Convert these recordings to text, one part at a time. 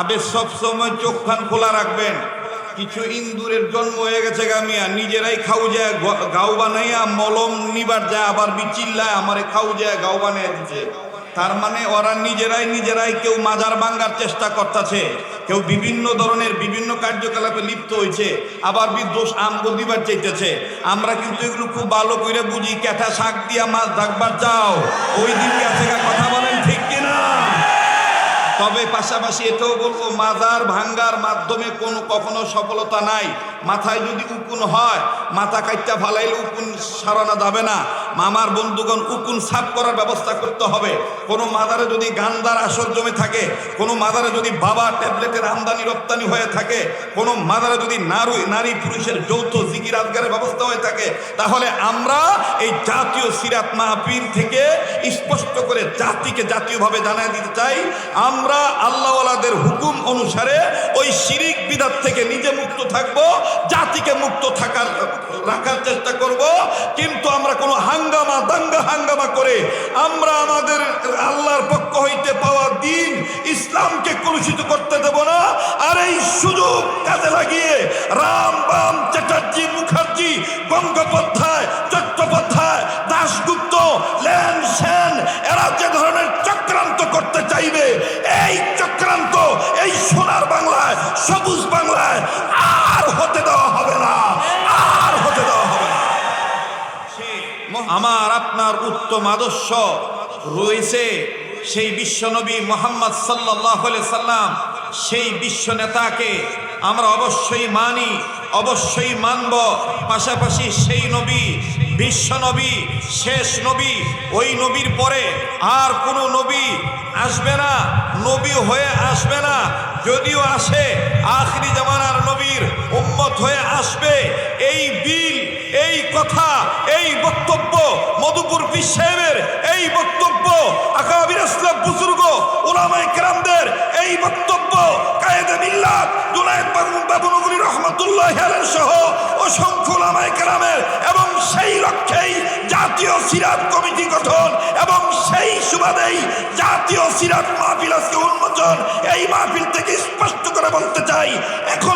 আবে সব সময় চোখ খান খোলা রাখবেন। কিছু ইন্দুরের জন্ম হয়ে গেছে গামিয়া নিজেরাই খাও যায় গাও বানাইয়া মলম নিবার যায়, আবার বিচিল্লায় আমারে খাও যায় গাও বানাইয়া দিচ্ছে তার মানে ওরা নিজেরাই নিজেরাই কেউ মাজার ভাঙ্গার চেষ্টা করতেছে, কেউ বিভিন্ন ধরনের বিভিন্ন কার্যকলাপে লিপ্ত হয়েছে আবার বিদোষ আমগো দিবার চাইতেছে। আমরা কিন্তু এগুলো খুব ভালো করে বুঝি ক্যাঠা শাক দিয়া মাছ ডাকবার যাও ওই দিন কথা বলেন তবে পাশাপাশি এটাও বলব, মাজার ভাঙ্গার মাধ্যমে কোনো কখনো সফলতা নাই। মাথায় যদি উকুন হয়, মাথা কাইটা ফালাইলে উকুন সারানো যাবে না। মামার বন্ধুগণ উকুন সাফ করার ব্যবস্থা করতে হবে। কোনো মাদারে যদি গান্দার আসর জমে থাকে, কোনো মাদারে যদি বাবা ট্যাবলেটের আমদানি রপ্তানি হয়ে থাকে, কোনো মাদারে যদি নারী নারী পুরুষের যৌথ জিকির আজগারের ব্যবস্থা হয়ে থাকে, তাহলে আমরা এই জাতীয় সিরাত মাহফিল থেকে স্পষ্ট করে জাতিকে জাতীয়ভাবে জানাই দিতে চাই। আমরা আল্লাহওয়ালাদের হুকুম অনুসারে ওই শিরিক বিদাত থেকে নিজে মুক্ত থাকব, জাতিকে মুক্ত থাকার, রাখার চেষ্টা করব। কিন্তু আমরা কোনো হাঙ্গামা, দাঙ্গা হাঙ্গামা করে আমরা আমাদের আল্লাহর পক্ষ হইতে পাওয়া দিন ইসলামকে কলুষিত করতে দেব না। আর এই সুযোগ কাজে লাগিয়ে রাম, বাম, চ্যাটার্জি, মুখার্জি গঙ্গোপাধ্যায় চট্টোপাধ্যায়, দাশগুপ্ত লেন সেন এরা যে ধরনের চক্রান্ত করতে চাইবে আমার আপনার উত্তম আদর্শ রয়েছে সেই বিশ্বনবী মোহাম্মদ সাল্লাহ সাল্লাম। সেই বিশ্ব নেতাকে আমরা অবশ্যই মানি, অবশ্যই মানব। পাশাপাশি সেই নবী, বিশ্ব নবী, শেষ নবী, ওই নবীর পরে আর কোনো নবী আসবে না, নবী হয়ে আসবে না। যদিও আসে, আখরি জামানার নবীর উম্মত হয়ে আসবে। এই বিল এই কথা, এই বক্তব্য মধুপুর বিশ্বের এই বক্তব্য আকাবির আসলাম বুজুর্গ ওলামায়ে কেরামদের, এই বক্তব্য কায়েদে মিল্লাত, জুনায়েদ বাবু বাবু রহমতুল্লাহ সহ অসংখ্য ওলামায়ে কেরামের এবং সেই লক্ষ্যেই জাতীয় সিরাত কমিটি গঠন এবং সেই সুবাদেই জাতীয় সিরাত মাহফিল আজকে উন্মোচন। এই মাহফিল থেকে স্পষ্ট করে বলতে চাই, এখনও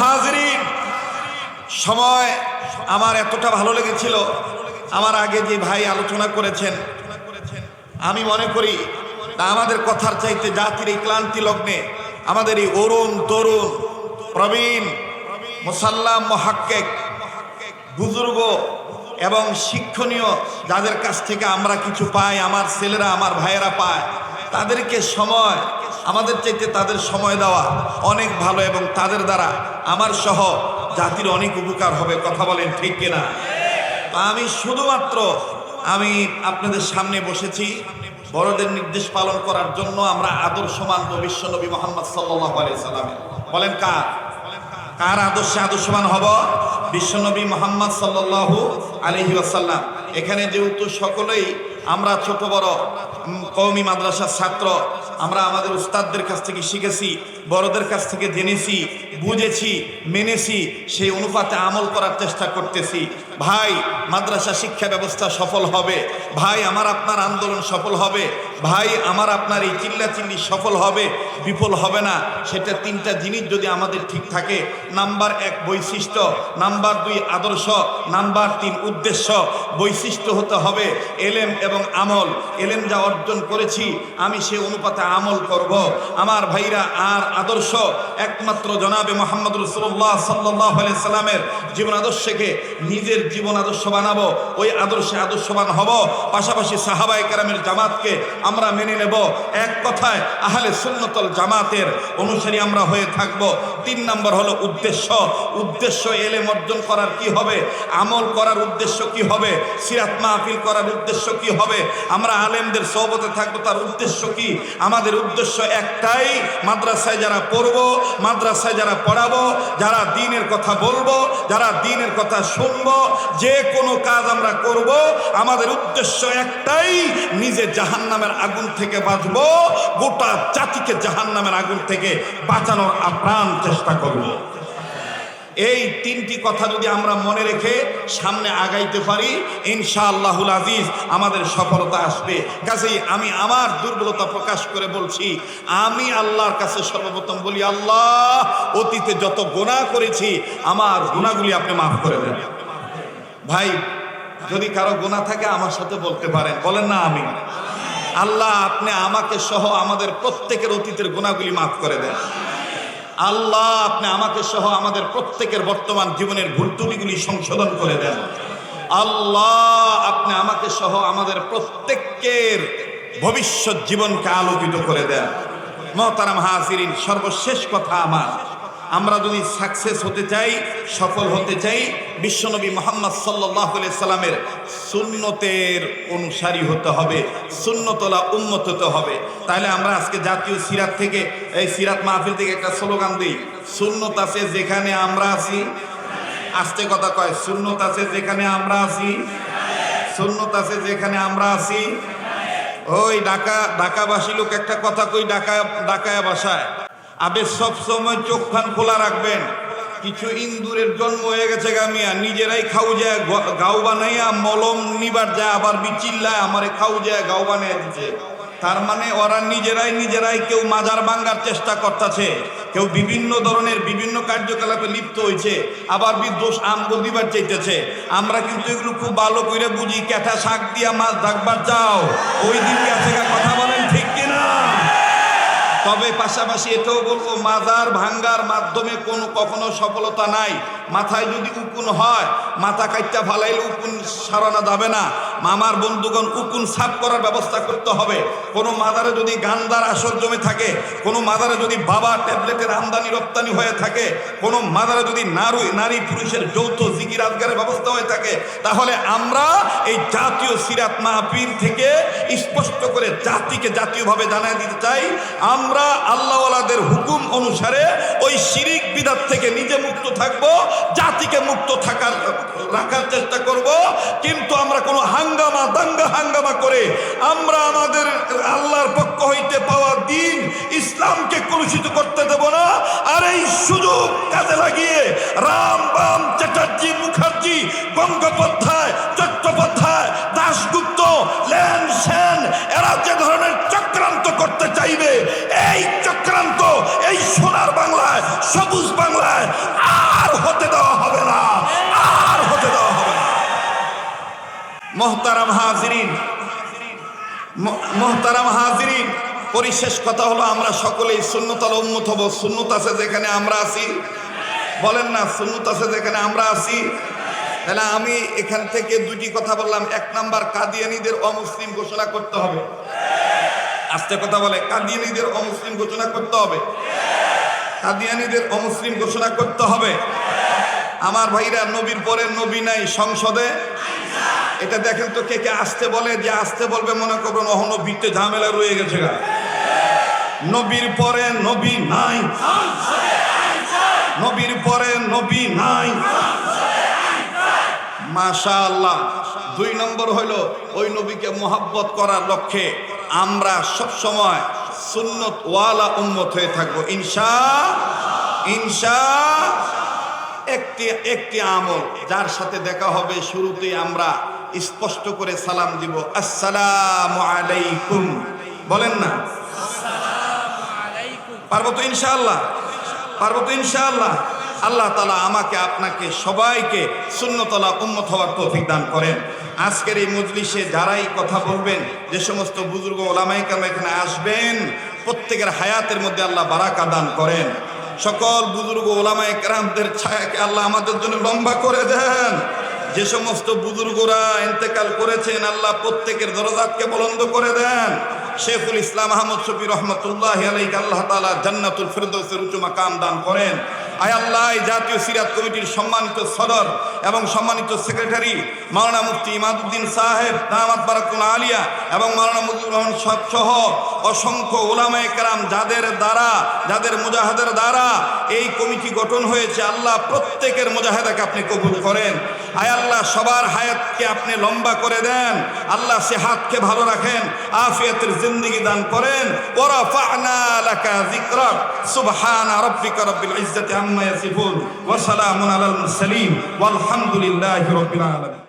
হাজরিন, সময় আমার এতটা ভালো লেগেছিল, আমার আগে যে ভাই আলোচনা করেছেন, আমি মনে করি আমাদের কথার চাইতে জাতির এই ক্লান্তি লগ্নে আমাদের এই অরুণ তরুণ, প্রবীণ, মুসাল্লাম মহাক্কেক, বুজুর্গ এবং শিক্ষণীয় যাদের কাছ থেকে আমরা কিছু পাই, আমার ছেলেরা, আমার ভাইয়েরা পায়, তাদেরকে সময় আমাদের চাইতে তাদের সময় দেওয়া অনেক ভালো এবং তাদের দ্বারা আমার সহ জাতির অনেক উপকার হবে, কথা বলেন ঠিক কিনা? আমি শুধুমাত্র, আমি আপনাদের সামনে বসেছি বড়দের নির্দেশ পালন করার জন্য আমরা আদর্শ আদর্শমান বিশ্বনবী মোহাম্মদ সাল্লাহ বলেন কার? কার আদর্শে আদর্শবান হব? বিশ্বনবী মোহাম্মদ সাল্লাল্লাহু আলহি এখানে যেহেতু সকলেই আমরা ছোট বড় কওমি মাদ্রাসার ছাত্র, আমরা আমাদের উস্তাদদের কাছ থেকে শিখেছি, বড়দের কাছ থেকে জেনেছি, বুঝেছি, মেনেছি, সেই অনুপাতে আমল করার চেষ্টা করতেছি। ভাই, মাদ্রাসা শিক্ষা ব্যবস্থা সফল হবে। ভাই, আমার আপনার আন্দোলন সফল হবে। ভাই, আমার আপনার এই চিল্লাচিল্লি সফল হবে। বিফল হবে না। সেটা তিনটা জিনিস যদি আমাদের ঠিক থাকে। নাম্বার এক, বৈশিষ্ট্য। নাম্বার দুই, আদর্শ। নাম্বার তিন, উদ্দেশ্য। বৈশিষ্ট্য হতে হবে এলেম এবং আমল, এলেম যা অর্জন করেছি, আমি সে অনুপাতে আমল করব। আমার ভাইরা আর আদর্শ, একমাত্র জনাবে মোহাম্মদ রসুল্লাহ সাল্লাহ সাল্লামের জীবন আদর্শকে নিজের জীবন আদর্শ বানাবো, ওই আদর্শে আদর্শবান হব। পাশাপাশি সাহাবাই কেরামের জামাতকে আমরা মেনে নেব। এক কথায়, আহলে সুন্নতল জামাতের অনুসারী আমরা হয়ে থাকব। তিন নম্বর হলো উদ্দেশ্য। উদ্দেশ্য এলেম অর্জন করার কি হবে? আমল করার উদ্দেশ্য কি হবে? সিরাত মাহফিল করার উদ্দেশ্য কি হবে আমরা আলেমদের সহবতে থাকব, তার উদ্দেশ্য কি আমাদের উদ্দেশ্য একটাই, মাদ্রাসায় যারা পড়ব, মাদ্রাসায় যারা পড়াবো, যারা দিনের কথা বলব, যারা দিনের কথা শুনব, যে কোনো কাজ আমরা করব, আমাদের উদ্দেশ্য একটাই, নিজে জাহান্নামের আগুন থেকে বাঁচবো, গোটা জাতিকে জাহান্নামের আগুন থেকে বাঁচানোর আপ্রাণ চেষ্টা করব। এই তিনটি কথা যদি আমরা মনে রেখে সামনে আগাইতে পারি, ইনশাআল্লাহুল আজিজ আমাদের সফলতা আসবে। কাজেই আমি আমার দুর্বলতা প্রকাশ করে বলছি, আমি আল্লাহর কাছে সর্বপ্রথম বলি, আল্লাহ, অতীতে যত গোনা করেছি, আমার গুণাগুলি আপনি মাফ করে দেন। ভাই, যদি কারও গোনা থাকে, আমার সাথে বলতে পারেন। বলেন না আমি। আল্লাহ, আপনি আমাকে সহ আমাদের প্রত্যেকের অতীতের গুণাগুলি মাফ করে দেন। আল্লাহ আপনি আমাকে সহ আমাদের প্রত্যেকের বর্তমান জীবনের ভুল ত্রুটিগুলি সংশোধন করে দেন। আল্লাহ আপনি আমাকে সহ আমাদের প্রত্যেকের ভবিষ্যৎ জীবনকে আলোকিত করে দেন। মহতারাম হাজিরিন, সর্বশেষ কথা আমার। আমরা যদি সাকসেস হতে চাই, সফল হতে চাই, বিশ্বনবী মোহাম্মদ সাল্লাহ সাল্লামের সুন্নতের অনুসারী হতে হবে, সুন্নতলা উন্মত হতে হবে। তাহলে আমরা আজকে জাতীয় সিরাত থেকে, এই সিরাত মাহফিল থেকে একটা স্লোগান দিই, সুন্নত আছে যেখানে আমরা আছি। আসতে কথা কয়, সুন্নত আছে যেখানে আমরা আছি। সুন্নত আছে যেখানে আমরা আছি। ওই ঢাকা, ঢাকাবাসী লোক একটা কথা কই, ঢাকা, ঢাকায় বাসায়। আবে সব সময় চোখ খান খোলা রাখবেন। কিছু ইন্দুরের জন্ম হয়ে গেছে গামিয়া নিজেরাই খাও যায় গাও বানাইয়া মলম নিবার যায়, আবার বিচিল্লায় আমারে খাও যায় গাও বানাইয়া দিচ্ছে তার মানে ওরা নিজেরাই নিজেরাই কেউ মাজার ভাঙ্গার চেষ্টা করতেছে, কেউ বিভিন্ন ধরনের বিভিন্ন কার্যকলাপে লিপ্ত হয়েছে আবার বিদোষ আমগো দিবার চাইতেছে। আমরা কিন্তু এগুলো খুব ভালো করে বুঝি ক্যাথা শাক দিয়া মাছ ডাকবার যাও ওই দিন কথা বলেন ঠিক তবে পাশাপাশি এটাও বলব মাজার ভাঙ্গার মাধ্যমে কোনো কখনো সফলতা নাই। মাথায় যদি উকুন হয়, মাথা কাইটা ফালাইলে উকুন সারানো যাবে না। মামার বন্ধুগণ উকুন সাফ করার ব্যবস্থা করতে হবে। কোনো মাদারে যদি গান্দার আসর জমে থাকে, কোনো মাদারে যদি বাবা ট্যাবলেটের আমদানি রপ্তানি হয়ে থাকে, কোনো মাদারে যদি নারী নারী পুরুষের যৌথ জিকির আজগারের ব্যবস্থা হয়ে থাকে, তাহলে আমরা এই জাতীয় সিরাত মাহপীর থেকে স্পষ্ট করে জাতিকে জাতীয়ভাবে জানাই দিতে চাই। আমরা আল্লাহওয়ালাদের হুকুম অনুসারে ওই শিরিক বিদাত থেকে নিজে মুক্ত থাকব, জাতিকে মুক্ত থাকার, রাখার চেষ্টা করব। কিন্তু আমরা কোনো হাঙ্গামা, দাঙ্গা হাঙ্গামা করে আমরা আমাদের আল্লাহর পক্ষ হইতে পাওয়া দিন ইসলামকে কলুষিত করতে দেব না। আর এই সুযোগ কাজে লাগিয়ে রাম বাম চ্যাটার্জি মুখার্জি গঙ্গোপাধ্যায় চট্টোপাধ্যায় এই সোনার বাংলায়, সবুজ বাংলায় আর হতে দেওয়া হবে না, আর হতে দেওয়া হবে না। মোহতারাম হাজিরিন মোহতারাম হাজিরিন, পরিশেষ কথা হলো আমরা সকলেই শূন্যতাল উন্মত হব। শূন্যত আছে যেখানে আমরা আছি। বলেন না শূন্যত আছে যেখানে আমরা আছি। তাহলে আমি এখান থেকে দুটি কথা বললাম। এক নাম্বার কাদিয়ানিদের অমুসলিম ঘোষণা করতে হবে। আস্তে কথা বলে, কাদিয়ানিদের অমুসলিম ঘোষণা করতে হবে। কাদিয়ানিদের অমুসলিম ঘোষণা করতে হবে। আমার ভাইরা, নবীর পরে নবী নাই, সংসদে? এটা দেখেন তো কে কে আসতে বলে, যে আসতে বলবে মনে করবেন অহনো বিতে ঝামেলা রয়ে গেছে গা। নবীর পরে নবী নাই। নবীর পরে নবী নাই। মাশা আল্লাহ দুই নম্বর হইল ওই নবীকে মোহাব্বত করার লক্ষ্যে। আমরা সব সময় সুন্নত ওয়ালা উম্মত হয়ে থাকব। ইনশা ইনশা, একটি একটি আমল। যার সাথে দেখা হবে, শুরুতেই আমরা স্পষ্ট করে সালাম দিব। আসসালামু আলাইকুম। বলেন না। পারব তো ইনশাআল্লাহ? পারব তো ইনশাআল্লাহ? আল্লাহ তালা আমাকে, আপনাকে সবাইকে শূন্যতলা উন্মত হওয়ার তৌফিক দান করেন। আজকের এই মজলিসে যারাই কথা বলবেন, যে সমস্ত বুজুর্গ ওলামাই কাম এখানে আসবেন, প্রত্যেকের হায়াতের মধ্যে আল্লাহ বারাকা দান করেন। সকল বুজুর্গ ওলামাই কেরামদের ছায়াকে আল্লাহ আমাদের জন্য লম্বা করে দেন। যে সমস্ত বুজুর্গরা ইন্তেকাল করেছেন, আল্লাহ প্রত্যেকের দরজাতকে বলন্দ করে দেন। শেখুল ইসলাম আহমদ শফি রহমতুল্লাহ আলাইকে আল্লাহ তালা জান্নাতুল ফিরদৌসের উঁচু মাকাম দান করেন। আয় আল্লাহ জাতীয় সিরাত কমিটির সম্মানিত সদর এবং সম্মানিত সেক্রেটারি মাওলানা মুফতি ইমাদুদ্দিন সাহেব, দামাত বারাকুল আলিয়া এবং মাওলানা মুজিবুর রহমান সাহেব সহ অসংখ্য ওলামায়ে কেরাম যাদের দ্বারা, যাদের মুজাহাদের দ্বারা এই কমিটি গঠন হয়েছে। আল্লাহ প্রত্যেকের মুজাহেদাকে আপনি কবুল করেন। আয় আল্লাহ, সবার হায়াতকে আপনি লম্বা করে দেন। আল্লাহ সে হাতকে ভালো রাখেন, আফিয়াতের জিন্দিগি দান করেন। ওরা ফানা লাকা যিকরাক, সুবহান রাব্বিকা রব্বিল ইজ্জাতি আম্মা ইয়াসিফুন, ওয়া সালামুন আলাল মুরসালিন, ওয়ালহামদুলিল্লাহি রাব্বিল আলামিন।